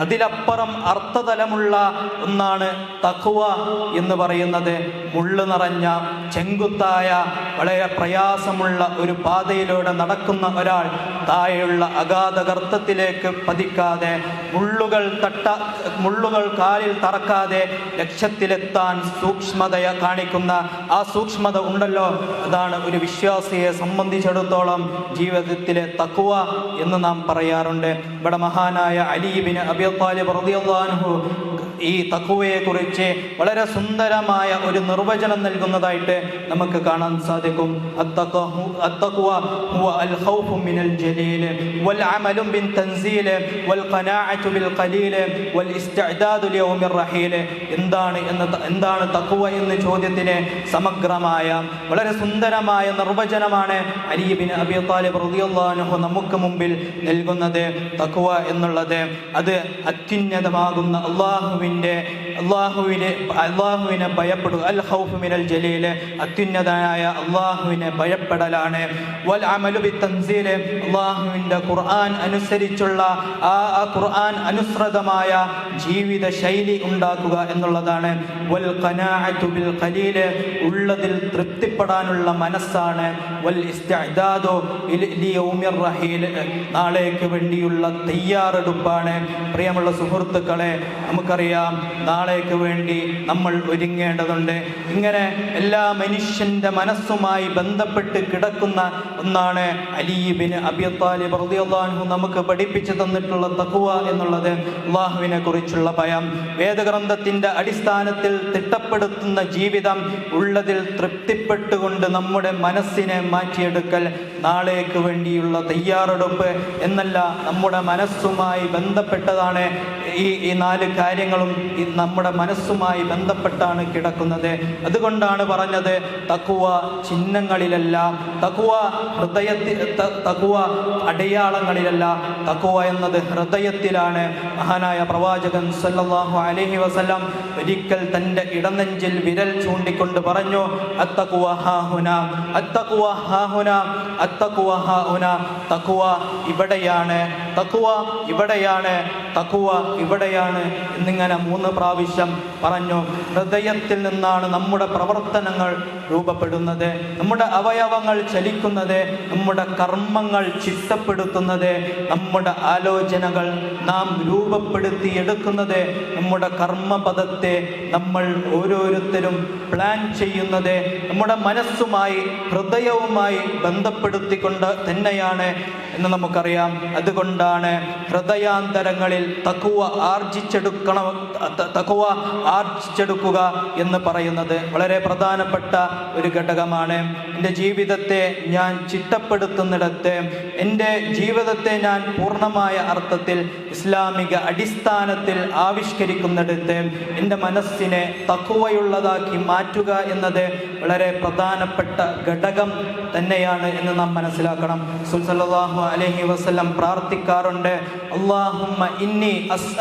അതിലപ്പുറം അർത്ഥതലമുള്ള ഒന്നാണ് തഖ്വ എന്ന് പറയുന്നത്. മുള്ളു നിറഞ്ഞ ചെങ്കുത്തായ വളരെ പ്രയാസമുള്ള ഒരു പാതയിലൂടെ നടക്കുന്ന ഒരാൾ താഴെയുള്ള അഗാധ ഗർത്തത്തിലേക്ക് പതിക്കാതെ മുള്ളുകൾ തട്ട മുള്ളുകൾ കാലിൽ തറക്കാതെ ലക്ഷ്യത്തിലെത്താൻ സൂക്ഷ്മതയ കാണിക്കുന്ന ആ സൂക്ഷ്മത ഉണ്ടല്ലോ. അതാണ് ഒരു വിശ്വാസിയെ സംബന്ധിച്ചിടത്തോളം ജീവിതത്തിലെ തക്കുവ എന്ന് നാം പറയാറുണ്ട്. ഇവിടെ മഹാനായ അലീബിന് അബി താലിബ് റളിയല്ലാഹു ഈ തക്കുവയെ കുറിച്ച് വളരെ സുന്ദരമായ ഒരു നിർവചനം നൽകുന്നതായിട്ട് നമുക്ക് കാണാൻ സാധിക്കും. എന്താണ് എന്ന എന്താണ് തക്കുവ എന്ന ചോദ്യത്തിന് സമഗ്രമായ വളരെ സുന്ദരമായ നിർവചനമാണ് അലീബിൻ അബി താലിബ് റളിയല്ലാഹു നമുക്ക് മുമ്പിൽ നൽകുന്നത് തക്കുവ എന്നുള്ളത്. അത് അത്യുന്നതമാകുന്ന അള്ളാഹുവിന്റെ അള്ളാഹുവിനെ അള്ളാഹുവിനെ ഭയപ്പെടുക അൽ ഹൗഫ് മിനൽ ജലീൽ അത്യുന്നതനായ അള്ളാഹുവിനെ ഭയപ്പെടലാണ്. വൽ അമലു ബി തൻസീൽ അള്ളാഹുവിന്റെ ഖുർആൻ അനുസരിച്ചുള്ള ആ ആ ഖുർആൻ അനുസൃതമായ ജീവിത ശൈലി ഉണ്ടാക്കുക എന്നുള്ളതാണ്. വൽ ഖനാഅതു ബിൽ ഖലീൽ ഉള്ളതിൽ തൃപ്തിപ്പെടാനുള്ള മനസ്സാണ്. വൽ ഇസ്തിഅദാദു ലിയൗമിർ റഹീൽ നാളേക്ക് വേണ്ടിയുള്ള തയ്യാറെടുപ്പാണ്. പ്രിയമുള്ള സുഹൃത്തുക്കളെ നമുക്കറിയാം നാളേക്ക് വേണ്ടി നമ്മൾ ഒരുങ്ങേണ്ടതുണ്ട്. ഇങ്ങനെ എല്ലാ മനുഷ്യന്റെ മനസ്സുമായി ബന്ധപ്പെട്ട് കിടക്കുന്ന ഒന്നാണ് അലീബിന് അബിയത്താലി റളിയല്ലാഹു നമുക്ക് പഠിപ്പിച്ചു തന്നിട്ടുള്ള തഖ്വ എന്നുള്ളത് അള്ളാഹുവിനെ കുറിച്ചുള്ള ഭയം. വേദഗ്രന്ഥത്തിന്റെ അടിസ്ഥാനത്തിൽ തിട്ടപ്പെടുത്തുന്ന ജീവിതം ഉള്ളതിൽ തൃപ്തിപ്പെട്ടുകൊണ്ട് നമ്മുടെ മനസ്സിനെ മാറ്റിയെടുക്കൽ നാളേക്ക് വേണ്ടിയുള്ള തയ്യാറെടുപ്പ് എന്നല്ല നമ്മുടെ മനസ്സുമായി ബന്ധപ്പെട്ടതാണ് ഈ ഈ നാല് കാര്യങ്ങളും നമ്മുടെ മനസ്സുമായി ബന്ധപ്പെട്ടാണ് കിടക്കുന്നത്. അതുകൊണ്ടാണ് പറഞ്ഞത് തക്കുവ ചിഹ്നങ്ങളിലല്ല തക്കുവ ഹൃദയത്തിൽ തക്കുവ അടയാളങ്ങളിലല്ല. തക്കുവ എന്നത് ഹൃദയത്തിലാണ്. മഹാനായ പ്രവാചകൻ സല്ലാഹു അലഹി വസ്ലം ഒരിക്കൽ തന്റെ ഇടനെഞ്ചിൽ വിരൽ ചൂണ്ടിക്കൊണ്ട് പറഞ്ഞു അത്തക്കുവ ഹാഹുന അത്തക്കുവ ഹാഹുന അത്തക്കുവ ഹാഹുന തക്കുവ ഇവിടെയാണ് തക്കുവ ഇവിടെയാണ് തക്കുവ ഇവിടെയാണ് എന്നിങ്ങനെ മൂന്ന് പ്രാവശ്യം പറഞ്ഞു ഹൃദയത്തിൽ നിന്നാണ് നമ്മുടെ പ്രവർത്തനങ്ങൾ രൂപപ്പെടുന്നത് നമ്മുടെ അവയവങ്ങൾ ചലിക്കുന്നത് നമ്മുടെ കർമ്മങ്ങൾ ചിട്ടപ്പെടുത്തുന്നത് നമ്മുടെ ആലോചനകൾ നാം രൂപപ്പെടുത്തി എടുക്കുന്നത് നമ്മുടെ കർമ്മപദത്തെ നമ്മൾ ഓരോരുത്തരും പ്ലാൻ ചെയ്യുന്നത് നമ്മുടെ മനസ്സുമായി ഹൃദയവുമായി ബന്ധപ്പെടുത്തിക്കൊണ്ട് തന്നെയാണ് എന്ന് നമുക്കറിയാം. അതുകൊണ്ടാണ് ഹൃദയാന്തരങ്ങളിൽ തക്കുവ ആർജിച്ചെടുക്കണം തക്കുവ ആർജിച്ചെടുക്കുക എന്ന് പറയുന്നത് വളരെ പ്രധാനപ്പെട്ട ഒരു ഘടകമാണ്. എന്റെ ജീവിതത്തെ ഞാൻ ചിട്ടപ്പെടുത്തുന്നിടത്ത് എന്റെ ജീവിതത്തെ ഞാൻ പൂർണമായ അർത്ഥത്തിൽ ഇസ്ലാമിക അടിസ്ഥാനത്തിൽ ആവിഷ്കരിക്കുന്നിടത്ത് എന്റെ മനസ്സിനെ തക്കുവയുള്ളതാക്കി മാറ്റുക എന്നത് വളരെ പ്രധാനപ്പെട്ട ഘടകം തന്നെയാണ് എന്ന് നാം മനസ്സിലാക്കണം. സുൽസല്ലാഹു അലഹി വസ്ലം പ്രാർത്ഥിക്കാറുണ്ട് അള്ളാഹുമ്മ ഇന്നി അസ്അലുക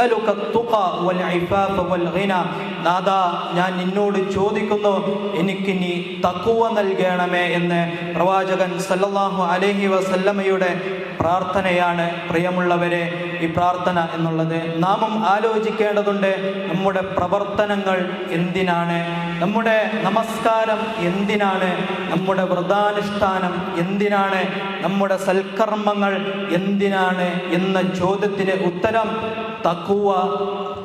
നാദാ ഞാൻ നിന്നോട് ചോദിക്കുന്നു എനിക്ക് നീ തക്കുവ നൽകണമേ എന്ന് പ്രവാചകൻ സല്ലാഹു അലഹി വസല്ലമയുടെ പ്രാർത്ഥനയാണ് പ്രിയമുള്ളവരെ ഈ പ്രാർത്ഥന എന്നുള്ളത് നാമും ആലോചിക്കേണ്ടതുണ്ട് നമ്മുടെ പ്രവർത്തനങ്ങൾ എന്തിനാണ് നമ്മുടെ നമസ്കാരം എന്തിനാണ് നമ്മുടെ വ്രതാനുഷ്ഠാനം എന്തിനാണ് നമ്മുടെ സൽക്കർമ്മങ്ങൾ എന്തിനാണ് എന്ന ചോദ്യത്തിന് ഉത്തരം തക്കുവ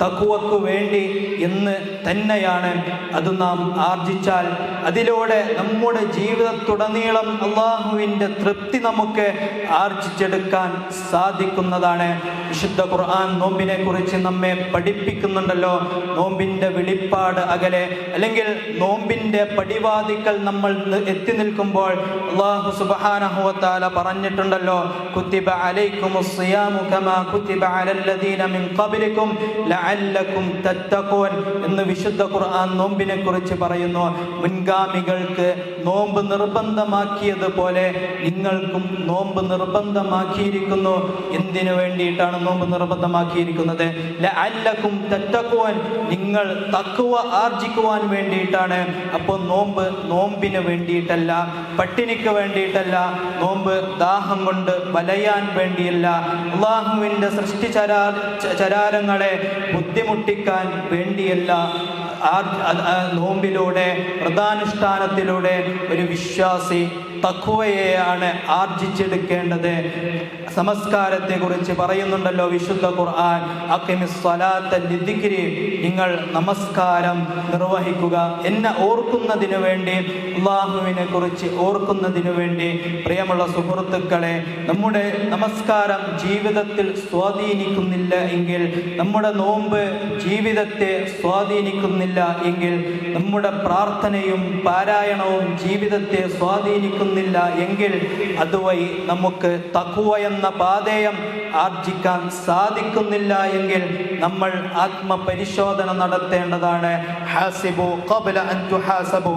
തക്കുവക്ക് വേണ്ടി എന്ന് തന്നെയാണ് അത് നാം ആർജിച്ചാൽ. അതിലൂടെ നമ്മുടെ ജീവിതത്തുടനീളം അള്ളാഹുവിന്റെ തൃപ്തി നമുക്ക് ആർജിച്ചെടുക്കാൻ സാധിക്കുന്നതാണ്. വിശുദ്ധ ഖുർആൻ നോമ്പിനെ കുറിച്ച് നമ്മെ പഠിപ്പിക്കുന്നുണ്ടല്ലോ. നോമ്പിന്റെ വെളിപ്പാട് അകലെ. അല്ലെങ്കിൽ നോമ്പിന്റെ പടിവാതിക്കൽ നമ്മൾ എത്തി നിൽക്കുമ്പോൾ അള്ളാഹു സുബാനഹുവത്താല പറഞ്ഞിട്ടുണ്ടല്ലോ കുത്തിബ അലൈക്കും കുത്തിബ അലല്ലദീന മിൻ ഖബ്ലിക്കും ലഅല്ലക്കും തത്തഖൂൻ എന്ന് വിശുദ്ധ ഖുർആൻ നോമ്പിനെ കുറിച്ച് പറയുന്നു. മുൻഗാമികൾക്ക് നോമ്പ് നിർബന്ധമാക്കിയതുപോലെ നിങ്ങൾക്കും നോമ്പ് നിർബന്ധമാക്കിയിരിക്കുന്നു എന്തിനു വേണ്ടിയിട്ടാണ് നോമ്പ് നിർബന്ധമാക്കിയിരിക്കുന്നത്? ലഅല്ലക്കും തെറ്റക്കുവാൻ നിങ്ങൾ തക്കുവ ആർജിക്കുവാൻ വേണ്ടിയിട്ടാണ്. അപ്പോൾ നോമ്പ് നോമ്പിന് വേണ്ടിയിട്ടല്ല പട്ടിണിക്ക് വേണ്ടിയിട്ടല്ല നോമ്പ് ദാഹം കൊണ്ട് വലയാൻ വേണ്ടിയല്ല. അള്ളാഹുവിന്റെ സൃഷ്ടി ചരാ ചരാരങ്ങളെ ബുദ്ധിമുട്ടിക്കാൻ വേണ്ടിയല്ല. നോമ്പിലൂടെ വ്രതാനുഷ്ഠാനത്തിലൂടെ ഒരു വിശ്വാസി തഖ്വയെയാണ് ആർജിച്ചെടുക്കേണ്ടത്. സംസ്കാരത്തെ കുറിച്ച് പറയുന്നുണ്ടല്ലോ വിശുദ്ധ ഖുർആൻ. അഖിമിസ് സ്വലാത്ത ലിദിക്രി നിങ്ങൾ നമസ്കാരം നിർവഹിക്കുക. എന്നെ ഓർക്കുന്നതിന് വേണ്ടി അള്ളാഹുവിനെ കുറിച്ച് ഓർക്കുന്നതിന് വേണ്ടി പ്രിയമുള്ള സുഹൃത്തുക്കളെ നമ്മുടെ നമസ്കാരം ജീവിതത്തിൽ സ്വാധീനിക്കുന്നില്ല എങ്കിൽ നമ്മുടെ നോമ്പ് ജീവിതത്തെ സ്വാധീനിക്കുന്നില്ല എങ്കിൽ നമ്മുടെ പ്രാർത്ഥനയും പാരായണവും ജീവിതത്തെ സ്വാധീനിക്കുന്നില്ല എങ്കിൽ അതുവഴി നമുക്ക് തക്കുവ എന്ന പാതയം ആർജിക്കാൻ സാധിക്കുന്നില്ല എങ്കിൽ നമ്മൾ ആത്മപരിശോധന നടത്തേണ്ടതാണ്. ഹാസിബു കബല അൻ തുഹാസബു.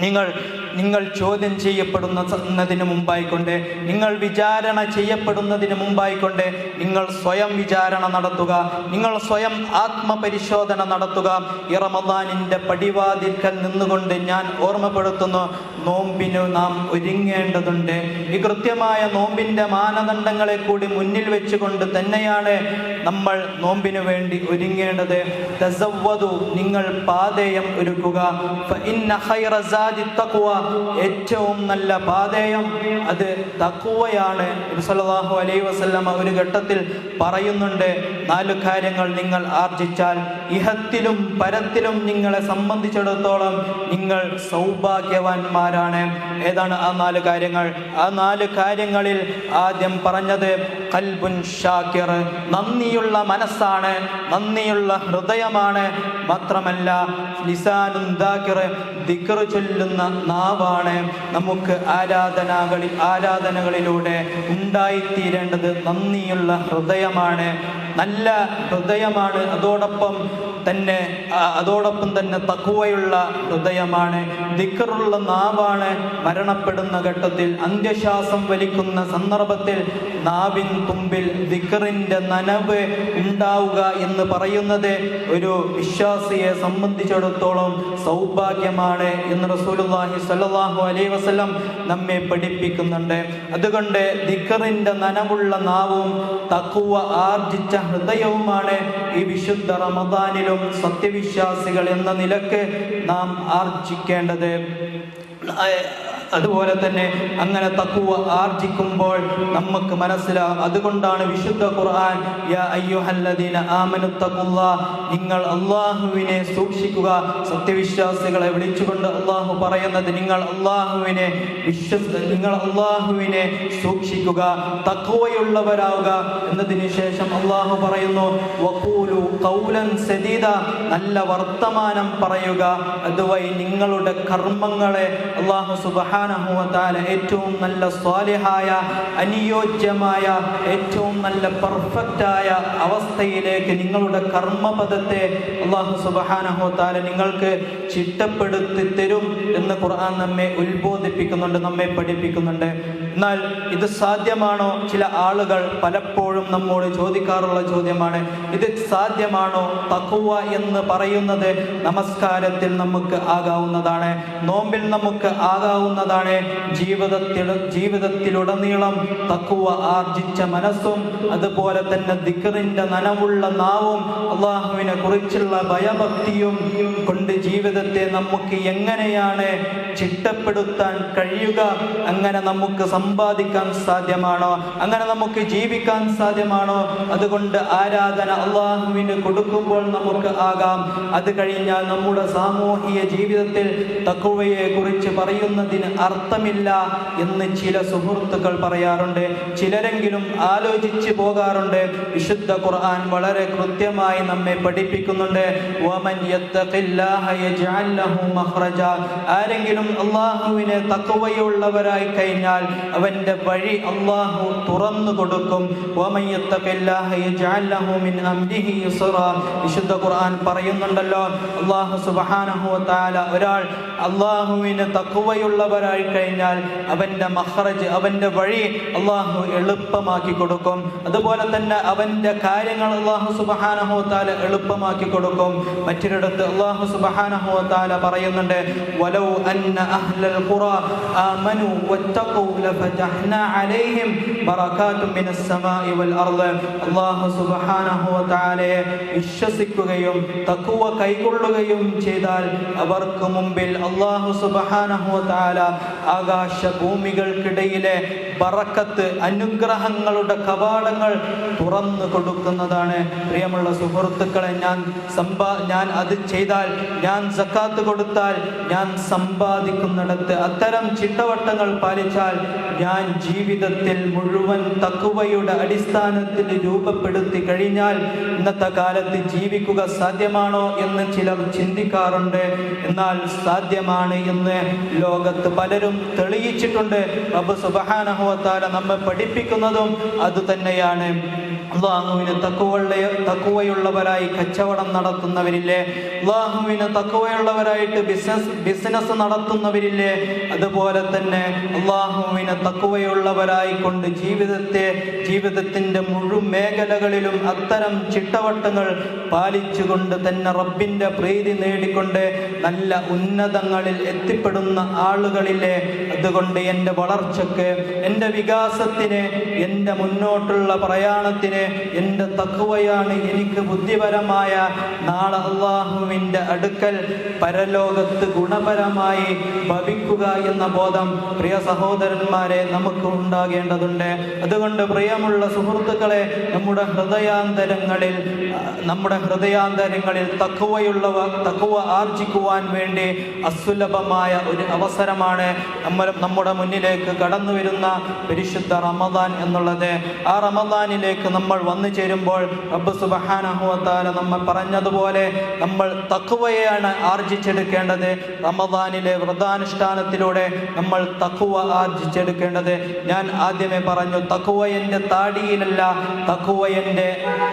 നിങ്ങൾ നിങ്ങൾ ചോദ്യം ചെയ്യപ്പെടുന്നതിന് മുമ്പായിക്കൊണ്ട് നിങ്ങൾ വിചാരണ ചെയ്യപ്പെടുന്നതിന് മുമ്പായിക്കൊണ്ട് നിങ്ങൾ സ്വയം വിചാരണ നടത്തുക നിങ്ങൾ സ്വയം ആത്മപരിശോധന നടത്തുക. ഇറമദാനിന്റെ പടിവാതിൽക്കൽ നിന്നുകൊണ്ട് ഞാൻ ഓർമ്മപ്പെടുത്തുന്നു നോമ്പിന് നാം ഒരുങ്ങേണ്ടതുണ്ട്. ഈ കൃത്യമായ നോമ്പിന്റെ മാനദണ്ഡങ്ങളെ കൂടി മുന്നിൽ വെച്ചുകൊണ്ട് തന്നെയാണ് നമ്മൾ നോമ്പിന് വേണ്ടി ഒരുങ്ങേണ്ടത്. തസവ്വതു നിങ്ങൾ പാതയം ഒരുക്കുക. ഇന്ന ഖൈറ തഖ്വ ഏറ്റവും നല്ല പാതയം അത് തക്കുവയാണ് ഇബ്സലാഹു അലൈ അലൈഹി വസല്ലമ ഒരു ഘട്ടത്തിൽ പറയുന്നുണ്ട് നാല് കാര്യങ്ങൾ നിങ്ങൾ ആർജിച്ചാൽ ഇഹത്തിലും പരത്തിലും നിങ്ങളെ സംബന്ധിച്ചിടത്തോളം നിങ്ങൾ സൗഭാഗ്യവാന്മാരാണ്. ഏതാണ് ആ നാല് കാര്യങ്ങൾ? ആ നാല് കാര്യങ്ങളിൽ ആദ്യം പറഞ്ഞത് കൽബുൻ ഷാക്കിർ നന്ദിയുള്ള മനസ്സാണ് നന്ദിയുള്ള ഹൃദയമാണ്. മാത്രമല്ല ലിസാനുൻ ദാക്കിർ ചൊല്ലുന്ന നാവാണ് നമുക്ക് ആരാധനകളിൽ ആരാധനകളിലൂടെ ഉണ്ടായിത്തീരേണ്ടത് നന്ദിയുള്ള ഹൃദയമാണ്. നല്ല ഹൃദയമാണ്. അതോടൊപ്പം തന്നെ അതോടൊപ്പം തന്നെ തക്കുവയുള്ള ഹൃദയമാണ്. ദിക്കറുള്ള നാവാണ് മരണപ്പെടുന്ന ഘട്ടത്തിൽ അന്ത്യശ്വാസം വലിക്കുന്ന സന്ദർഭത്തിൽ നാവിൻ തുമ്പിൽ ദിക്കറിന്റെ നനവ് ഉണ്ടാവുക എന്ന് പറയുന്നത് ഒരു വിശ്വാസിയെ സംബന്ധിച്ചിടത്തോളം സൗഭാഗ്യമാണ് എന്ന് റസൂലുള്ളാഹി സ്വല്ലല്ലാഹു അലൈഹി വസല്ലം നമ്മെ പഠിപ്പിക്കുന്നുണ്ട്. അതുകൊണ്ട് ദിക്കറിന്റെ നനവുള്ള നാവും തക്കുവ ആർജിച്ച ഹൃദയവുമാണ് ഈ വിശുദ്ധ റമദാനിലും സത്യവിശ്വാസികൾ എന്ന നിലയ്ക്ക് നാം ആർജിക്കേണ്ടത്? അതുപോലെ തന്നെ അങ്ങനെ തക്കുവ ആർജിക്കുമ്പോൾ നമുക്ക് മനസ്സിലാവും അതുകൊണ്ടാണ് വിശുദ്ധ ഖുർആൻ യാ അയ്യുഹല്ലദീന ആമനു നിങ്ങൾ അള്ളാഹുവിനെ സൂക്ഷിക്കുക. സത്യവിശ്വാസികളെ വിളിച്ചുകൊണ്ട് അള്ളാഹു പറയുന്നത് നിങ്ങൾ അള്ളാഹുവിനെ വിശ്വസ് നിങ്ങൾ അള്ളാഹുവിനെ സൂക്ഷിക്കുക. തക്കുവയുള്ളവരാവുക എന്നതിന് ശേഷം അള്ളാഹു പറയുന്നു വഖൂലു ഖൗലൻ സദീദ നല്ല വർത്തമാനം പറയുക. അതുവഴി നിങ്ങളുടെ കർമ്മങ്ങളെ അള്ളാഹു സുബ്ഹാനഹു തആല ഏറ്റവും നല്ല സ്വാലിഹായ അനുയോജ്യമായ ഏറ്റവും നല്ല പെർഫെക്റ്റായ അവസ്ഥയിലേക്ക് നിങ്ങളുടെ കർമ്മപദത്തെ അള്ളാഹു സുബ്ഹാനഹു വ തആല നിങ്ങൾക്ക് ചിട്ടപ്പെടുത്തി തരും എന്ന് ഖുർആൻ നമ്മെ ഉത്ബോധിപ്പിക്കുന്നുണ്ട് നമ്മെ പഠിപ്പിക്കുന്നുണ്ട്. എന്നാൽ ഇത് സാധ്യമാണോ? ചില ആളുകൾ പലപ്പോഴും നമ്മോട് ചോദിക്കാറുള്ള ചോദ്യമാണ് ഇത് സാധ്യമാണോ തക്കുവ എന്ന് പറയുന്നത്? നമസ്കാരത്തിൽ നമുക്ക് ആകാവുന്നതാണ് നോമ്പിൽ നമുക്ക് ആകാവുന്നതാണ്. ജീവിതത്തിൽ ജീവിതത്തിലുടനീളം തക്കുവ ആർജിച്ച മനസ്സും അതുപോലെ തന്നെ ദിക്കറിന്റെ നനവുള്ള നാവും അള്ളാഹുവിനെ കുറിച്ചുള്ള ഭയഭക്തിയും കൊണ്ട് ജീവിതത്തെ നമുക്ക് എങ്ങനെയാണ് ചിട്ടപ്പെടുത്താൻ കഴിയുക? അങ്ങനെ നമുക്ക് സമ്പാദിക്കാൻ സാധ്യമാണോ? അങ്ങനെ നമുക്ക് ജീവിക്കാൻ സാധ്യമാണോ? അതുകൊണ്ട് ആരാധന അള്ളാഹുവിന് കൊടുക്കുമ്പോൾ നമുക്ക് ആകാം. അത് കഴിഞ്ഞാൽ നമ്മുടെ സാമൂഹിക ജീവിതത്തിൽ തക്കുവയെ കുറിച്ച് പറയുന്നതിന് അർത്ഥമില്ല എന്ന് ചില സുഹൃത്തുക്കൾ പറയാറുണ്ട്. ചിലരെങ്കിലും ആലോചിച്ച് പോകാറുണ്ട്. വിശുദ്ധ ഖുർആൻ വളരെ കൃത്യമായി നമ്മെ പഠിപ്പിക്കുന്നുണ്ട്. ആരെങ്കിലും അള്ളാഹുവിനെ തക്കുവയുള്ളവരായി കഴിഞ്ഞാൽ അവന്റെ വഴി അള്ളാഹു തുറന്നു കൊടുക്കും. വിശുദ്ധ ഖുർആൻ പറയുന്നുണ്ടല്ലോ അള്ളാഹു സുബ്ഹാനഹു താല ഒരാൾ അള്ളാഹുവിന് തക്കുവയുള്ളവരായി കഴിഞ്ഞാൽ അവന്റെ മഹ്റജ് അവന്റെ വഴി അള്ളാഹു എളുപ്പമാക്കി കൊടുക്കും. അതുപോലെ തന്നെ അവന്റെ കാര്യങ്ങൾ അള്ളാഹു സുബഹാനഹോത്താല എളുപ്പമാക്കി കൊടുക്കും. മറ്റൊരിടത്ത് അള്ളാഹു സുബഹാനഹോത്താല പറയുന്നുണ്ട് വലൗ അന്ന അഹ്ലൽ ഖുറ ആമനു വത്തഖൂ ലഫതഹ്നാ അലൈഹിം ബറകാതും മിനസ് സമാഇ വൽ അർദ് അള്ളാഹു സുബഹാനഹു വതആലയെ വിശ്വസിക്കുകയും തഖ്വ കൈക്കൊള്ളുകയും ചെയ്താൽ അവർക്ക് മുമ്പിൽ അള്ളാഹു സുബഹാനഹു വതആല ആകാശ ഭൂമികൾക്കിടയിലെ ബറക്കത്ത് അനുഗ്രഹങ്ങളുടെ കവാടങ്ങൾ തുറന്നു കൊടുക്കുന്നതാണ്. പ്രിയമുള്ള സുഹൃത്തുക്കളെ ഞാൻ സമ്പാ ഞാൻ അത് ചെയ്താൽ ഞാൻ സക്കാത്ത് കൊടുത്താൽ ഞാൻ സമ്പാദിക്കുന്നിടത്ത് അത്തരം ചിട്ടവട്ടങ്ങൾ പാലിച്ചാൽ ഞാൻ ജീവിതത്തിൽ മുഴുവൻ തക്കുവയുടെ അടിസ്ഥാനത്തിൽ രൂപപ്പെടുത്തി കഴിഞ്ഞാൽ ഇന്നത്തെ കാലത്ത് ജീവിക്കുക സാധ്യമാണോ എന്ന് ചിലർ ചിന്തിക്കാറുണ്ട്. എന്നാൽ സാധ്യമാണ് എന്ന് ലോകത്ത് പലരും തെളിയിച്ചിട്ടുണ്ട്. റബ്ബ് സുബഹാനഹുവത്താല നമ്മെ പഠിപ്പിക്കുന്നതും അതുതന്നെയാണ് അള്ളാഹുവിന് തക്കുവള്ള തക്കുവയുള്ളവരായി കച്ചവടം നടത്തുന്നവരില്ലേ? അള്ളാഹുവിന് തക്കുവയുള്ളവരായിട്ട് ബിസിനസ് ബിസിനസ് നടത്തുന്നവരില്ലേ? അതുപോലെ തന്നെ അള്ളാഹുവിന് തക്കുവയുള്ളവരായി കൊണ്ട് ജീവിതത്തെ ജീവിതത്തിന്റെ മുഴുവൻ മേഖലകളിലും അത്തരം ചിട്ടവട്ടങ്ങൾ പാലിച്ചുകൊണ്ട് തന്നെ റബ്ബിന്റെ പ്രീതി നേടിക്കൊണ്ട് നല്ല ഉന്നതങ്ങളിൽ എത്തിപ്പെടുന്ന ആളുകളിലെ അതുകൊണ്ട് എന്റെ വളർച്ചയ്ക്ക് എന്റെ വികാസത്തിന് എന്റെ മുന്നോട്ടുള്ള പ്രയാണത്തിന് എന്റെ തക്കുവയാണ് എനിക്ക് ബുദ്ധിപരമായ നാളെ അള്ളാഹുവിന്റെ അടുക്കൽ പരലോകത്ത് ഗുണപരമായി ഭവിക്കുക എന്ന ബോധം പ്രിയ സഹോദരന്മാരെ നമുക്ക് ഉണ്ടാകേണ്ടതുണ്ട്. അതുകൊണ്ട് പ്രിയമുള്ള സുഹൃത്തുക്കളെ നമ്മുടെ ഹൃദയാന്തരങ്ങളിൽ നമ്മുടെ ഹൃദയാന്തരങ്ങളിൽ തക്കുവയുള്ളവ തക്കുവ ആർജിക്കുവാൻ വേണ്ടി അസുലഭമായ ഒരു അവസരമാണ് നമ്മൾ നമ്മുടെ മുന്നിലേക്ക് കടന്നു വരുന്ന പരിശുദ്ധ റമദാൻ എന്നുള്ളത്. ആ റമദാനിലേക്ക് നമ്മൾ വന്നു ചേരുമ്പോൾ റബ്ബ് സുബഹാനഹുവത്താല നമ്മൾ പറഞ്ഞതുപോലെ നമ്മൾ തക്കുവയാണ് ആർജിച്ചെടുക്കേണ്ടത്. റമദാനിലെ വ്രതാനുഷ്ഠാനത്തിലൂടെ നമ്മൾ തക്കുവ ആർജിച്ചെടുക്കേണ്ടത് ഞാൻ ആദ്യമേ പറഞ്ഞു തക്കുവ എന്റെ താടിയിലല്ല തക്കുവ എന്റെ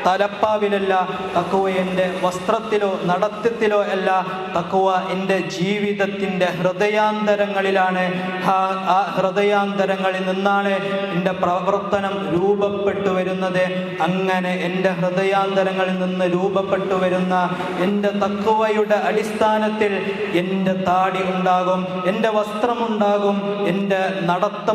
തലപ്പാവിലല്ല തക്കുവ എന്റെ വസ്ത്രത്തിലോ നടത്തത്തിലോ അല്ല തക്കുവ എന്റെ ജീവിതത്തിന്റെ ഹൃദയാന്തരങ്ങളിലാണ്. ആ- ഹൃദയാന്തരങ്ങളിൽ നിന്നാണ് എന്റെ പ്രവർത്തനം രൂപപ്പെട്ടു വരുന്നത്. അങ്ങനെ എന്റെ ഹൃദയാന്തരങ്ങളിൽ നിന്ന് രൂപപ്പെട്ടു വരുന്ന എന്റെ തക്കുവയുടെ അടിസ്ഥാനത്തിൽ എന്റെ താടി ഉണ്ടാകും എന്റെ വസ്ത്രമുണ്ടാകും എന്റെ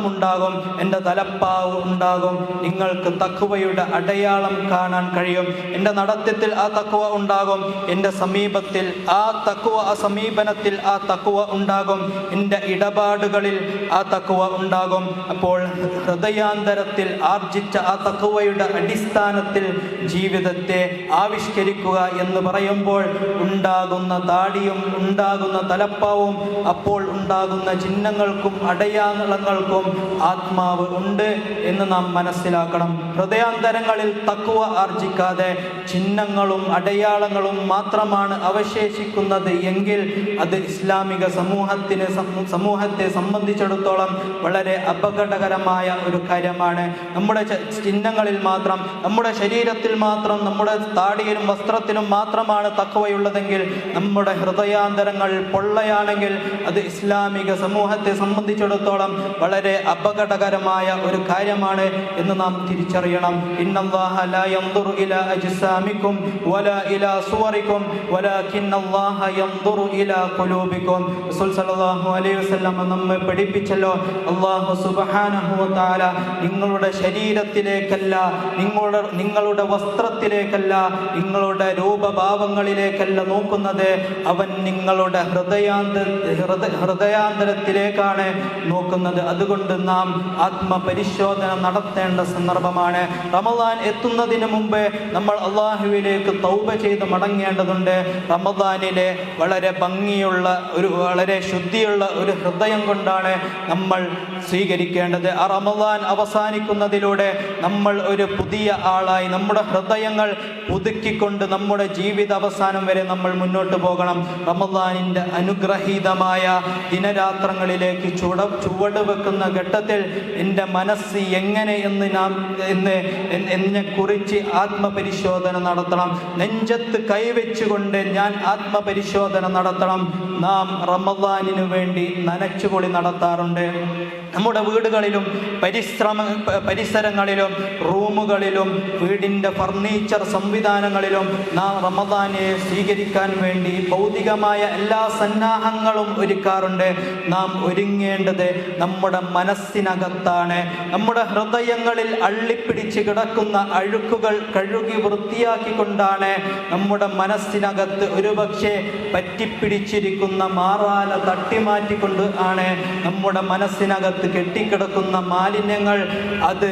നടത്തമുണ്ടാകും എന്റെ തലപ്പാവ് ഉണ്ടാകും. നിങ്ങൾക്ക് തക്കുവയുടെ അടയാളം കാണാൻ കഴിയും. എന്റെ നടത്തത്തിൽ ആ തക്കുവ ഉണ്ടാകും. എന്റെ സമീപത്തിൽ ആ തക്കുവ ആ സമീപനത്തിൽ ആ തക്കുവ ഉണ്ടാകും. എന്റെ ഇടപാടുകളിൽ ആ തക്കുവ ഉണ്ടാകും. അപ്പോൾ ഹൃദയാന്തരത്തിൽ ആർജിച്ച ആ തക്കുവയുടെ അടിസ്ഥാനത്തിൽ ജീവിതത്തെ ആവിഷ്കരിക്കുക എന്ന് പറയുമ്പോൾ ഉണ്ടാകുന്ന താടിയും ഉണ്ടാകുന്ന തലപ്പാവും അപ്പോൾ ഉണ്ടാകുന്ന ചിഹ്നങ്ങൾക്കും അടയാളങ്ങൾക്കും ആത്മാവ് ഉണ്ട് എന്ന് നാം മനസ്സിലാക്കണം. ഹൃദയാന്തരങ്ങളിൽ തക്കുവ ആർജിക്കാതെ ചിഹ്നങ്ങളും അടയാളങ്ങളും മാത്രമാണ് അവശേഷിക്കുന്നത് എങ്കിൽ അത് ഇസ്ലാമിക സമൂഹത്തിന് സമൂഹത്തെ സംബന്ധിച്ചിടത്തോളം വളരെ അപകടകരമായ ഒരു കാര്യമാണ്. നമ്മുടെ ചിഹ്നങ്ങളിൽ മാത്രം നമ്മുടെ ശരീരത്തിൽ മാത്രം നമ്മുടെ താടിയിലും വസ്ത്രത്തിലും മാത്രമാണ് തക്കവയുള്ളതെങ്കിൽ നമ്മുടെ ഹൃദയാന്തരങ്ങൾ പൊള്ളയാണെങ്കിൽ അത് ഇസ്ലാമിക സമൂഹത്തെ സംബന്ധിച്ചിടത്തോളം വളരെ അപകടകരമായ ഒരു കാര്യമാണ് എന്ന് നാം തിരിച്ചറിയണം. നമ്മെ പഠിപ്പിച്ചല്ലോ വ നിങ്ങളുടെ ശരീരത്തിലേക്കല്ല നിങ്ങളുടെ നിങ്ങളുടെ വസ്ത്രത്തിലേക്കല്ല നിങ്ങളുടെ രൂപഭാവങ്ങളിലേക്കല്ല നോക്കുന്നത്. അവൻ നിങ്ങളുടെ ഹൃദയാന്ത ഹൃദ- ഹൃദയാന്തരത്തിലേക്കാണ് നോക്കുന്നത്. അതുകൊണ്ട് നാം ആത്മപരിശോധന നടത്തേണ്ട സന്ദർഭമാണ്. റമദാൻ എത്തുന്നതിന് മുമ്പ് നമ്മൾ അള്ളാഹുവിലേക്ക് തൗബ ചെയ്ത് മടങ്ങേണ്ടതുണ്ട്. റമദാനിലെ വളരെ ഭംഗിയുള്ള ഒരു വളരെ ശുദ്ധിയുള്ള ഒരു ഹൃദയം കൊണ്ടാണ് നമ്മൾ സ്വീകരിക്കേണ്ടത്. ആ റമദാൻ അവസാനിക്കുന്നതിലൂടെ നമ്മൾ ഒരു പുതിയ ആളായി നമ്മുടെ ഹൃദയങ്ങൾ പുതുക്കിക്കൊണ്ട് നമ്മുടെ ജീവിത അവസാനം വരെ നമ്മൾ മുന്നോട്ട് പോകണം. റമദാനിന്റെ അനുഗ്രഹീതമായ ദിനരാത്രങ്ങളിലേക്ക് ചുട ചുവട് വെക്കുന്ന ഘട്ടത്തിൽ എന്റെ മനസ്സ് എങ്ങനെ എന്ന് നാം എന്ന് എന്നെ കുറിച്ച് ആത്മപരിശോധന നടത്തണം. നെഞ്ചത്ത് കൈവച്ചുകൊണ്ട് ഞാൻ ആത്മപരിശോധന നടത്തണം. നാം റമദാനിനു വേണ്ടി നനച്ചുപൊളി നടത്താറുണ്ട്. നമ്മുടെ വീടുകളിലും പരിശ്രമ പരിസരങ്ങളിലും റൂമുകളിലും വീടിന്റെ ഫർണിച്ചർ സംവിധാനങ്ങളിലും നാം റമദാനെ സ്വീകരിക്കാൻ വേണ്ടി ഭൗതികമായ എല്ലാ സന്നാഹങ്ങളും ഒരുക്കാറുണ്ട്. നാം ഒരുങ്ങേണ്ടത് നമ്മുടെ മനസ്സിനകത്താണ്. നമ്മുടെ ഹൃദയങ്ങളിൽ അള്ളിപ്പിടിച്ച് കിടക്കുന്ന അഴുക്കുകൾ കഴുകി വൃത്തിയാക്കിക്കൊണ്ടാണ് നമ്മുടെ മനസ്സിനകത്ത് ഒരുപക്ഷെ പറ്റിപ്പിടിച്ചിരിക്കുന്ന മാറാല തട്ടിമാറ്റിക്കൊണ്ട് ആണ് നമ്മുടെ മനസ്സിനകത്ത് കെട്ടിക്കിടക്കുന്ന മാലിന്യങ്ങൾ അത്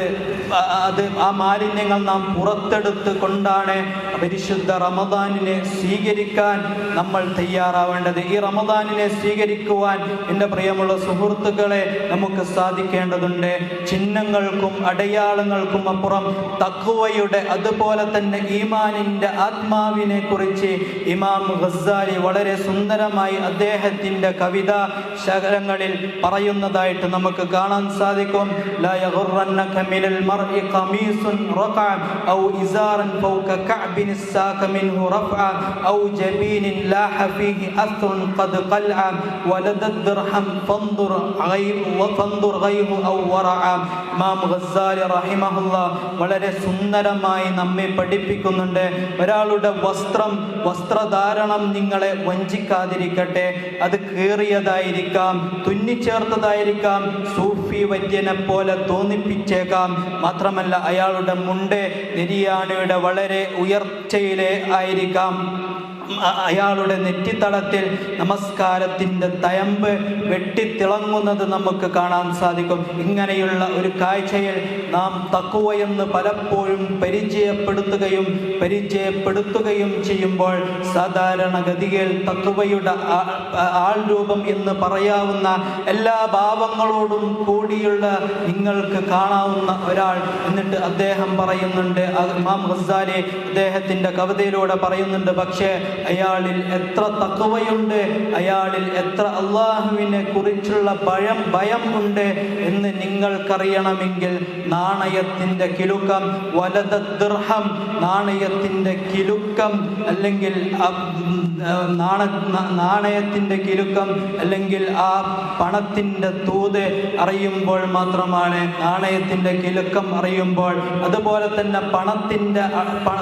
അത് ആ മാലിന്യങ്ങൾ നാം പുറത്തെടുത്ത് കൊണ്ടാണ് പരിശുദ്ധ റമദാനിനെ സ്വീകരിക്കാൻ നമ്മൾ തയ്യാറാവേണ്ടത്. ഈ റമദാനിനെ സ്വീകരിക്കുവാൻ എന്റെ പ്രിയമുള്ള സുഹൃത്തുക്കളെ നമുക്ക് സാധിക്കേണ്ടതുണ്ട്. ചിഹ്നങ്ങൾക്കും അടയാളങ്ങൾക്കും അപ്പുറം തക്കുവയുടെ അതുപോലെ തന്നെ ഈമാനിന്റെ ആത്മാവിനെ കുറിച്ച് ഇമാം ഖസാലി വളരെ സുന്ദരമായി അദ്ദേഹത്തിന്റെ കവിതാ ശകലങ്ങളിൽ പറയുന്നതായിട്ട് നമുക്ക് കാണാൻ സാധിക്കും لا يغرنك من المرء قميص رقع أو إزار فوق كعب الساق منه رفعا أو جبين لاح فيه أثر قد قلع ولد الدرهم فانظر غيب وفانظر غيب أو ورعا ഇമാം ഗസാലി റഹിമഹുല്ല വളരെ സുന്ദരമായി നമ്മെ പഠിപ്പിക്കുന്നുണ്ട് ഒരാളുടെ വസ്ത്രം വസ്ത്രധാരണം നിങ്ങളെ വഞ്ചിക്കാതിരിക്കട്ടെ അത് കീറിയതായിരിക്കാം തുന്നിച്ചേർത്തതായിരിക്കാം സൂഫി വൈദ്യനെ പോലെ തോന്നിപ്പിച്ചേക്കാം. മാത്രമല്ല അയാളുടെ മുണ്ട് നിര്യാണിയുടെ വളരെ ഉയർച്ചയിലെ ആയിരിക്കാം. അയാളുടെ നെറ്റിത്തടത്തിൽ നമസ്കാരത്തിന്റെ തയമ്പ് വെട്ടിത്തിളങ്ങുന്നത് നമുക്ക് കാണാൻ സാധിക്കും. ഇങ്ങനെയുള്ള ഒരു കാഴ്ചയിൽ നാം തക്കുവയെന്ന് പലപ്പോഴും പരിചയപ്പെടുത്തുകയും പരിചയപ്പെടുത്തുകയും ചെയ്യുമ്പോൾ സാധാരണഗതിയിൽ തക്കുവയുടെ ആ- ആ- ആൾ രൂപം എന്ന് പറയാവുന്ന എല്ലാ ഭാവങ്ങളോടും കൂടിയുള്ള നിങ്ങൾക്ക് കാണാവുന്ന ഒരാൾ എന്നിട്ട് അദ്ദേഹം പറയുന്നുണ്ട്. ഇമാം ഗസാലി അദ്ദേഹത്തിന്റെ കവിതയിലൂടെ പറയുന്നുണ്ട്. പക്ഷേ അയാളിൽ എത്ര തക്കവയുണ്ട് അയാളിൽ എത്ര അള്ളാഹുവിനെ കുറിച്ചുള്ള ഭയം ഭയം ഉണ്ട് എന്ന് നിങ്ങൾക്കറിയണമെങ്കിൽ നാണയത്തിന്റെ കിലുക്കം വലത ദൃഹം നാണയത്തിന്റെ കിലുക്കം അല്ലെങ്കിൽ നാണ നാണയത്തിന്റെ കിലുക്കം അല്ലെങ്കിൽ ആ പണത്തിന്റെ തൂത് അറിയുമ്പോൾ മാത്രമാണ് നാണയത്തിന്റെ കിലുക്കം അറിയുമ്പോൾ. അതുപോലെ തന്നെ പണത്തിന്റെ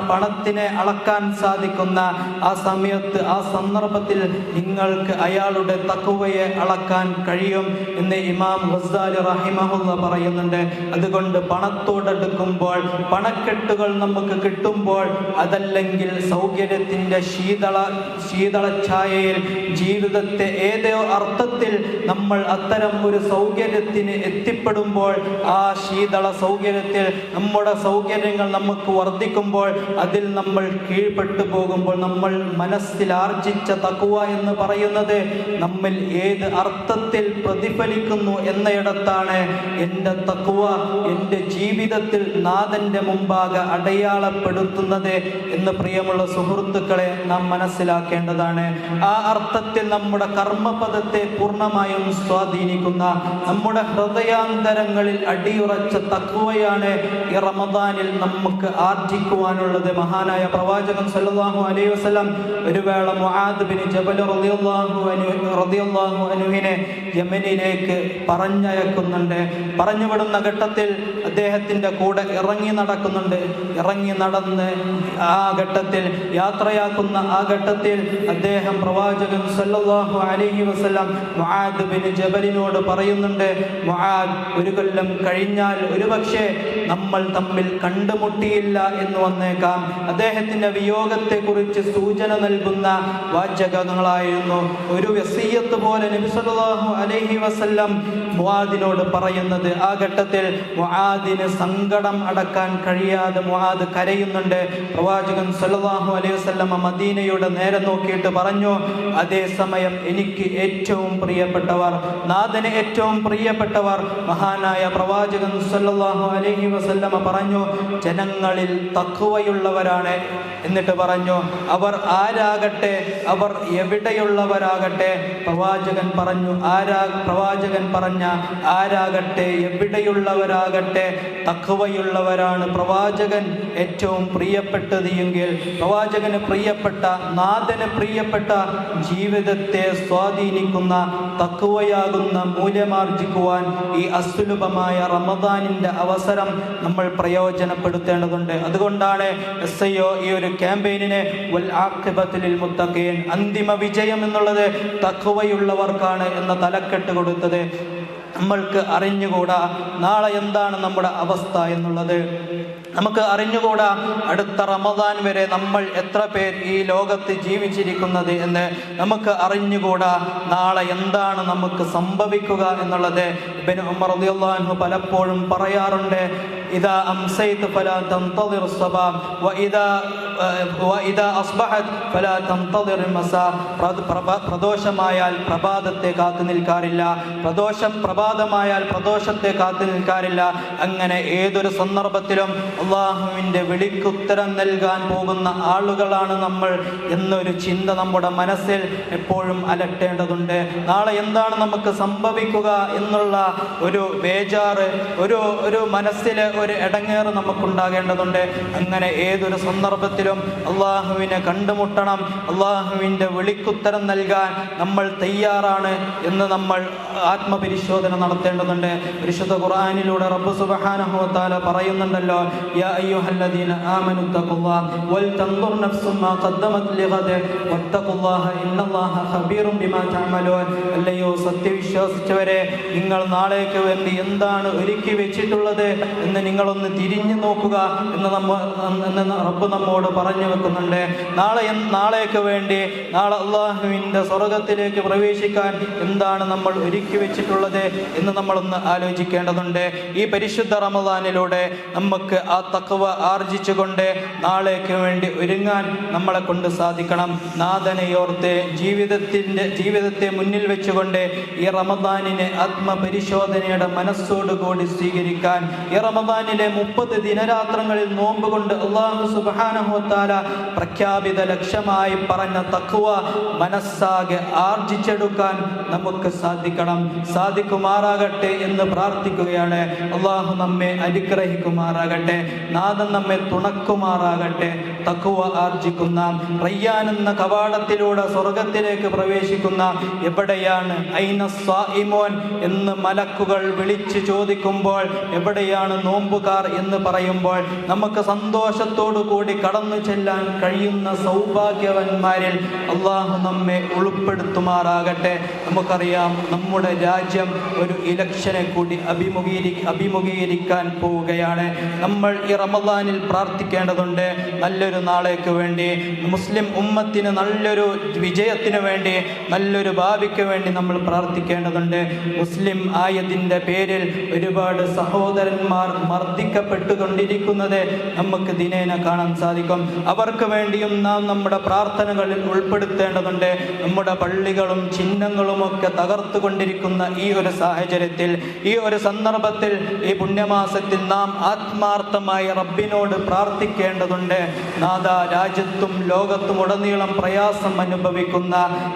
പണത്തിനെ അളക്കാൻ സാധിക്കുന്ന ആ സമയത്ത് ആ സന്ദർഭത്തിൽ നിങ്ങൾക്ക് അയാളുടെ തക്കുവയെ അളക്കാൻ കഴിയും എന്ന് ഇമാം ഗസാലി റഹിമഹുല്ല പറയുന്നുണ്ട്. അതുകൊണ്ട് പണത്തോടെടുക്കുമ്പോൾ പണക്കെട്ടുകൾ നമുക്ക് കിട്ടുമ്പോൾ അതല്ലെങ്കിൽ സൗകര്യത്തിന്റെ ശീതള ശീതള ഛായയിൽ ജീവിതത്തെ ഏതോ അർത്ഥത്തിൽ നമ്മൾ അത്തരം ഒരു സൗകര്യത്തിന് എത്തിപ്പെടുമ്പോൾ ആ ശീതള സൗകര്യത്തിൽ നമ്മുടെ സൗകര്യങ്ങൾ നമുക്ക് വർദ്ധിക്കുമ്പോൾ അതിൽ നമ്മൾ കീഴ്പ്പെട്ടു പോകുമ്പോൾ നമ്മൾ മനസ്സിൽ ആർജിച്ച തക്കുവ എന്ന് പറയുന്നത് നമ്മിൽ ഏത് അർത്ഥത്തിൽ പ്രതിഫലിക്കുന്നു എന്നയിടത്താണ്. എന്റെ തക്കുവ എന്റെ ജീവിതത്തിൽ നാഥന്റെ മുമ്പാകെ അടയാളപ്പെടുത്തുന്നത് എന്ന് പ്രിയമുള്ള സുഹൃത്തുക്കളെ നാം മനസ്സിലാക്കേണ്ടതാണ്. ആ അർത്ഥത്തിൽ നമ്മുടെ കർമ്മപദത്തെ പൂർണമായും സ്വാധീനിക്കുന്ന നമ്മുടെ ഹൃദയാന്തരങ്ങളിൽ അടിയുറച്ച തക്കുവയാണ് ഈ റമദാനിൽ നമുക്ക് ആർജിക്കുവാനുള്ളത്. മഹാനായ പ്രവാചകൻ സല്ലാഹു അലൈഹി വസല്ലം ഒരു വേള മുആദ് ബിൻ ജബൽ റളിയല്ലാഹു അൻഹു റളിയല്ലാഹു അൻഹുവിനെ യമനിലേക്ക് പറഞ്ഞയക്കുന്നുണ്ട്. പറഞ്ഞുവിടുന്ന ഘട്ടത്തിൽ അദ്ദേഹത്തിന്റെ കൂടെ ഇറങ്ങി നടക്കുന്നുണ്ട്. ഇറങ്ങി നടന്ന് ആ ഘട്ടത്തിൽ യാത്രയാക്കുന്ന ആ ഘട്ടത്തിൽ അദ്ദേഹം പ്രവാചകൻ സല്ലല്ലാഹു അലൈഹി വസല്ലം മുഹാദ് ബിൻ ജബലിനോട് പറയുന്നുണ്ട് മുഹാദ് ഒരു കൊല്ലം കഴിഞ്ഞാൽ ഒരുപക്ഷെ നമ്മൾ തമ്മിൽ കണ്ടുമുട്ടിയില്ല എന്ന് വന്നേക്കാം. അദ്ദേഹത്തിന്റെ വിയോഗത്തെ കുറിച്ച് സൂചന നൽകുന്ന വാചകങ്ങളായിരുന്നു. ഒരു വസീയത്ത് പോലെ നബി അലഹി വസല്ലം മുആദിനോട് പറയുന്നത് ആ ഘട്ടത്തിൽ മുഹാദിന് സങ്കടം അടക്കാൻ കഴിയാതെ മുഹാദ് കരയുന്നുണ്ട്. പ്രവാചകൻ സല്ലാഹു അലൈഹി വസല്ലം മദീനയുടെ നേരെ നോക്കിയിട്ട് പറഞ്ഞു അതേസമയം എനിക്ക് ഏറ്റവും പ്രിയപ്പെട്ടവർ നാഥന് ഏറ്റവും പ്രിയപ്പെട്ടവർ മഹാനായ പ്രവാചകൻ സല്ലാഹു അലഹി വസല്ലമ പറഞ്ഞു ജനങ്ങളിൽ തക്കുവയുള്ളവരാണ് എന്നിട്ട് പറഞ്ഞു അവർ ആരാകട്ടെ അവർ എവിടെയുള്ളവരാകട്ടെ? പ്രവാചകൻ പറഞ്ഞു ആരാ പ്രവാചകൻ പറഞ്ഞ ആരാകട്ടെ എവിടെയുള്ളവരാകട്ടെ? തക്കവയുള്ളവരാണ് പ്രവാചകൻ. ഏറ്റവും പ്രിയപ്പെട്ടത് എങ്കിൽ പ്രവാചകന് പ്രിയപ്പെട്ട നാഥന് പ്രിയപ്പെട്ട ജീവിതത്തെ സ്വാധീനിക്കുന്ന തക്കുവയാകുന്ന മൂല്യമാർജിക്കുവാൻ ഈ അസുലഭമായ റമദാനിന്റെ അവസരം നമ്മൾ പ്രയോജനപ്പെടുത്തേണ്ടതുണ്ട്. അതുകൊണ്ടാണ് എസ് ഐ ഈ ഒരു ക്യാമ്പയിനിനെ വൽ ആഖിബത്തുലിൽ മുത്തഖീൻ അന്തിമ വിജയം എന്നുള്ളത് തക്കുവയുള്ളവർക്കാണ് എന്ന തലക്കെട്ട് കൊടുത്തത്. നമ്മൾക്ക് അറിഞ്ഞുകൂടാ നാളെ എന്താണ് നമ്മുടെ അവസ്ഥ എന്നുള്ളത്. നമുക്ക് അറിഞ്ഞുകൂടാ അടുത്ത റമദാൻ വരെ നമ്മൾ എത്ര പേർ ഈ ലോകത്ത് ജീവിച്ചിരിക്കുന്നത് എന്ന് നമുക്ക് അറിഞ്ഞുകൂടാ നാളെ എന്താണ് നമുക്ക് സംഭവിക്കുക എന്നുള്ളത്. ഇബ്നു ഉമർ പലപ്പോഴും പറയാറുണ്ട്. ഇദാ അംസൈത് ഫലാ തൻതദിർ സബാ വഇദാ വഇദാ അസ്ബഹത് ഫലാ തൻതദിർ മസാ പ്രദോഷമായാൽ പ്രഭാതത്തെ കാത്തു നിൽക്കാറില്ല. പ്രദോഷം പ്രഭാതമായാൽ പ്രദോഷത്തെ കാത്തു നിൽക്കാറില്ല. അങ്ങനെ ഏതൊരു സന്ദർഭത്തിലും അള്ളാഹുവിന്റെ വിളിക്കുത്തരം നൽകാൻ പോകുന്ന ആളുകളാണ് നമ്മൾ എന്നൊരു ചിന്ത നമ്മുടെ മനസ്സിൽ എപ്പോഴും അലട്ടേണ്ടതുണ്ട്. നാളെ എന്താണ് നമുക്ക് സംഭവിക്കുക എന്നുള്ള ഒരു ബേജാറ് ഒരു ഒരു മനസ്സിലെ ഒരു ഇടങ്ങേറ് നമുക്കുണ്ടാകേണ്ടതുണ്ട്. അങ്ങനെ ഏതൊരു സന്ദർഭത്തിലും അള്ളാഹുവിനെ കണ്ടുമുട്ടണം. അള്ളാഹുവിന്റെ വിളിക്കുത്തരം നൽകാൻ നമ്മൾ തയ്യാറാണ് എന്ന് നമ്മൾ ആത്മപരിശോധന നടത്തേണ്ടതുണ്ട്. പരിശുദ്ധ ഖുർആനിലൂടെ റബ്ബ് സുബ്ഹാനഹു വ തആല പറയുന്നുണ്ടല്ലോ യാ അയ്യുഹല്ലദീന വൽ ഖദ്ദമത് ബിമാ തഅമലൂൻ. അല്ലയോ സത്യവിശ്വസിച്ചവരെ നിങ്ങൾ നാളേക്ക് വേണ്ടി എന്താണ് ഒരുക്കി വെച്ചിട്ടുള്ളത് എന്ന് നിങ്ങളൊന്ന് തിരിഞ്ഞു നോക്കുക എന്ന് നമ്മ റബ്ബ് നമ്മോട് പറഞ്ഞു വെക്കുന്നുണ്ട്. നാളെ നാളേക്ക് വേണ്ടി നാളെ അള്ളാഹുവിന്റെ സ്വർഗത്തിലേക്ക് പ്രവേശിക്കാൻ എന്താണ് നമ്മൾ ഒരുക്കി വെച്ചിട്ടുള്ളത് എന്ന് നമ്മളൊന്ന് ആലോചിക്കേണ്ടതുണ്ട്. ഈ പരിശുദ്ധ റമദാനിലൂടെ നമുക്ക് ആ തക്കവ ആർജിച്ചുകൊണ്ട് നാളേക്ക് വേണ്ടി ഒരുങ്ങാൻ നമ്മളെ കൊണ്ട് സാധിക്കണം. നാഥനയോർത്ത് ജീവിതത്തിന്റെ ജീവിതത്തെ മുന്നിൽ വെച്ചുകൊണ്ട് ഈ റമദാനിനെ ആത്മപരിശോധനയുടെ മനസ്സോടുകൂടി സ്വീകരിക്കാൻ ഈ റമദാനിലെ മുപ്പത് ദിനരാത്രങ്ങളിൽ നോമ്പ് കൊണ്ട് അള്ളാഹു സുബാനഹോത്താല പ്രഖ്യാപിത ലക്ഷ്യമായി പറഞ്ഞ തക്കുവ മനസ്സാകെ ആർജിച്ചെടുക്കാൻ നമുക്ക് സാധിക്കണം. സാധിക്കുമാറാകട്ടെ എന്ന് പ്രാർത്ഥിക്കുകയാണ്. അള്ളാഹു നമ്മെ അനുഗ്രഹിക്കുമാറാകട്ടെ. നാഥൻ നമ്മെ തുണക്കുമാറാകട്ടെ. തക്കുവ ആർജിക്കുന്ന റയ്യാൻ എന്ന കവാടത്തിലൂടെ സ്വർഗത്തിലേക്ക് പ്രവേശിക്കുന്ന എവിടെയാണ്? ഐന സ്വാഇമോൻ എന്ന് മലക്കുകൾ വിളിച്ചു ചോദിക്കുമ്പോൾ എവിടെയാണ് നോമ്പുകാർ എന്ന് പറയുമ്പോൾ നമുക്ക് സന്തോഷത്തോടു കൂടി കടന്നു ചെല്ലാൻ കഴിയുന്ന സൗഭാഗ്യവന്മാരിൽ അള്ളാഹു നമ്മെ ഉൾപ്പെടുത്തുമാറാകട്ടെ നമുക്കറിയാം നമ്മുടെ രാജ്യം ഒരു ഇലക്ഷനെ കൂടി അഭിമുഖീകരി അഭിമുഖീകരിക്കാൻ പോവുകയാണ്. നമ്മൾ ഈ റമദാനിൽ പ്രാർത്ഥിക്കേണ്ടതുണ്ട്. നല്ലൊരു നാളേക്ക് വേണ്ടി മുസ്ലിം ഉമ്മത്തിന് നല്ലൊരു വിജയത്തിന് വേണ്ടി നല്ലൊരു ഭാവിക്ക് വേണ്ടി നമ്മൾ പ്രാർത്ഥിക്കേണ്ടതുണ്ട്. മുസ്ലിം ആയതിന്റെ പേരിൽ ഒരുപാട് സഹോദരന്മാർ മർദ്ദിക്കപ്പെട്ടുകൊണ്ടിരിക്കുന്നത് നമുക്ക് ദിനേന കാണാൻ സാധിക്കും. അവർക്ക് വേണ്ടിയും നാം നമ്മുടെ പ്രാർത്ഥനകളിൽ ഉൾപ്പെടുത്തേണ്ടതുണ്ട്. നമ്മുടെ പള്ളികളും ചിഹ്നങ്ങളും ഒക്കെ തകർത്തുകൊണ്ടിരിക്കുന്ന ഈ ഒരു സാഹചര്യത്തിൽ ഈ ഒരു സന്ദർഭത്തിൽ ഈ പുണ്യമാസത്തിൽ നാം ആത്മാർത്ഥമായി റബ്ബിനോട് പ്രാർത്ഥിക്കേണ്ടതുണ്ട്. നാദ രാജ്യത്തും ലോകത്തും ഉടനീളം പ്രയാസം അനുഭവിക്കുന്ന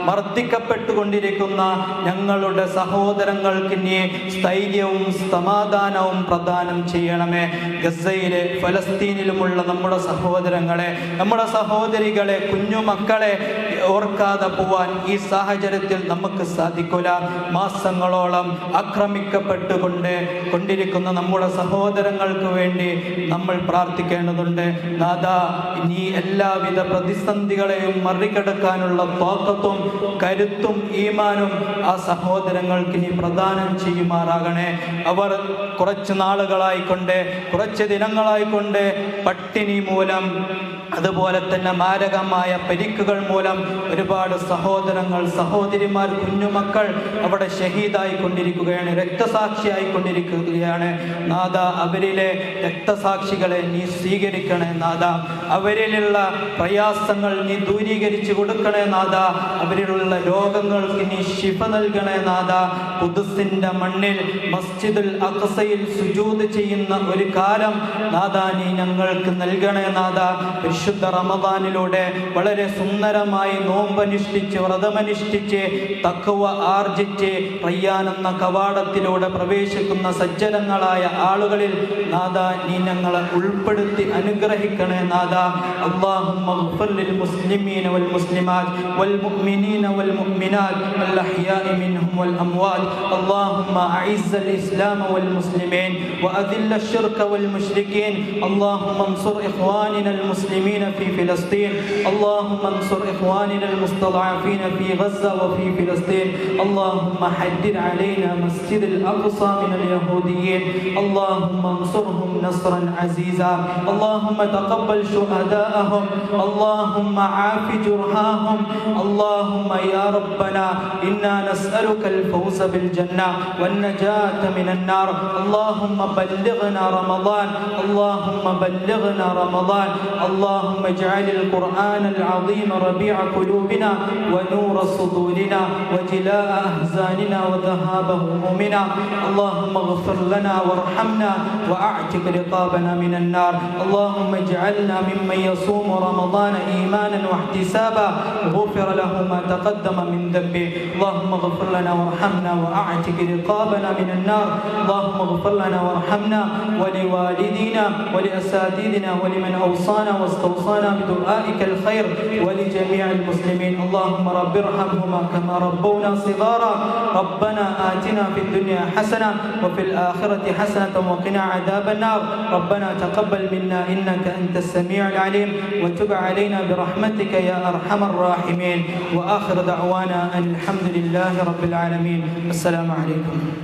വർദ്ധിക്കപ്പെട്ടുകൊണ്ടിരിക്കുന്ന ഞങ്ങളുടെ സഹോദരങ്ങൾക്ക് നീ സ്ഥൈര്യവും സമാധാനവും പ്രദാനം ചെയ്യണമേ. ഗസയിലെ ഫലസ്തീനിലുമുള്ള നമ്മുടെ സഹോദരങ്ങളെ നമ്മുടെ സഹോദരികളെ കുഞ്ഞുമക്കളെ ഓർക്കാതെ പോവാൻ ഈ സാഹചര്യത്തിൽ നമുക്ക് സാധിക്കില്ല മാസങ്ങളോളം ആക്രമിക്കപ്പെട്ടുകൊണ്ട് കൊണ്ടിരിക്കുന്ന നമ്മുടെ സഹോദരങ്ങൾക്ക് വേണ്ടി നമ്മൾ പ്രാർത്ഥിക്കേണ്ടതുണ്ട്. നാഥ നീ എല്ലാവിധ പ്രതിസന്ധികളെയും മറികടക്കാനുള്ള തോക്കത്തും കരുത്തും ഈമാനും ആ സഹോദരങ്ങൾക്ക് നീ പ്രദാനം ചെയ്യുമാറാകണേ. അവർ കുറച്ച് നാളുകളായിക്കൊണ്ട് കുറച്ച് ദിനങ്ങളായിക്കൊണ്ട് പട്ടിണി മൂലം അതുപോലെ തന്നെ മാരകമായ പരിക്കുകൾ മൂലം ഒരുപാട് സഹോദരങ്ങൾ സഹോദരിമാർ കുഞ്ഞുമക്കൾ അവിടെ ഷഹീദായി കൊണ്ടിരിക്കുകയാണ് രക്തസാക്ഷിയായി കൊണ്ടിരിക്കുകയാണ്. നാഥ അവരിലെ രക്തസാക്ഷികളെ നീ സ്വീകരിക്കണേ നാഥ അവരിലുള്ള പ്രയാസങ്ങൾ നീ ദൂരീകരിച്ചു കൊടുക്കണേ നാഥ അവരിലുള്ള രോഗങ്ങൾക്ക് നീ ശിഫ നൽകണേ നാഥ പുതുസിന്റെ മണ്ണിൽ മസ്ജിദുൽ അഖസയിൽ സുജൂത് ചെയ്യുന്ന ചെയ്യുന്ന ഒരു കാലം നാഥ നീ ഞങ്ങൾക്ക് നൽകണേ നാഥ. വിശുദ്ധ റമദാനിലൂടെ വളരെ സുന്ദരമായി നോമ്പനുഷ്ഠിച്ച് വ്രതമനുഷ്ഠിച്ച് തക്കവ ആർജിച്ച് റയ്യാൻ എന്ന കവാടത്തിലൂടെ പ്രവേശിക്കുന്ന സജ്ജനങ്ങളായ ആളുകളിൽ നാഥ നീ ഞങ്ങളെ ഉൾപ്പെടുത്തി അനുഗ്രഹിക്കണേ നാഥ. അള്ളാഹുൽ മുസ്ലിമീന വൽ മുസ്ലിമാത് വൽ മുഅ്മിനീന വൽ മുഅ്മിനാത് വൽ അഹ്യാഇ മിൻഹും വൽ വൽ മുസ്ലിമീൻ وأذل الشرك والمشركين. اللهم انصر إخواننا المسلمين في فلسطين. اللهم انصر إخواننا المستضعفين في غزة وفي فلسطين. اللهم حدد علينا مسجد الأقصى من اليهوديين. اللهم انصرهم نصرا عزيزا. اللهم تقبل شهداءهم. اللهم عاف جرحاهم. اللهم يا ربنا إنا نسألك الفوز بالجنة والنجاة من النار. اللهم بلغنا رمضان. اللهم بلغنا رمضان. اللهم اجعل القرآن العظيم ربيع قلوبنا ونور صدورنا وجلاء أحزاننا وذهاب همومنا. اللهم اغفر لنا وارحمنا وأعتق رقابنا من النار. اللهم اجعلنا ممن يصوم رمضان إيمانا واحتسابا. غفر له ما تقدم من ذنبه. اللهم اغفر لنا وارحمنا وأعتق رقابنا من النار. اللهم اغفر لنا وارحمنا ولوالدينا ولأساتذتنا ولمن أوصانا واستوصانا بدعائك الخير ولجميع المسلمين. اللهم رب ارحمهما كما ربونا صغارا. ربنا آتنا في الدنيا حسنة وفي الآخرة حسنة وقنا عذاب النار. ربنا تقبل منا إنك أنت السميع العليم. وتب علينا برحمتك يا أرحم الراحمين. وآخر دعوانا أن الحمد لله رب العالمين. السلام عليكم.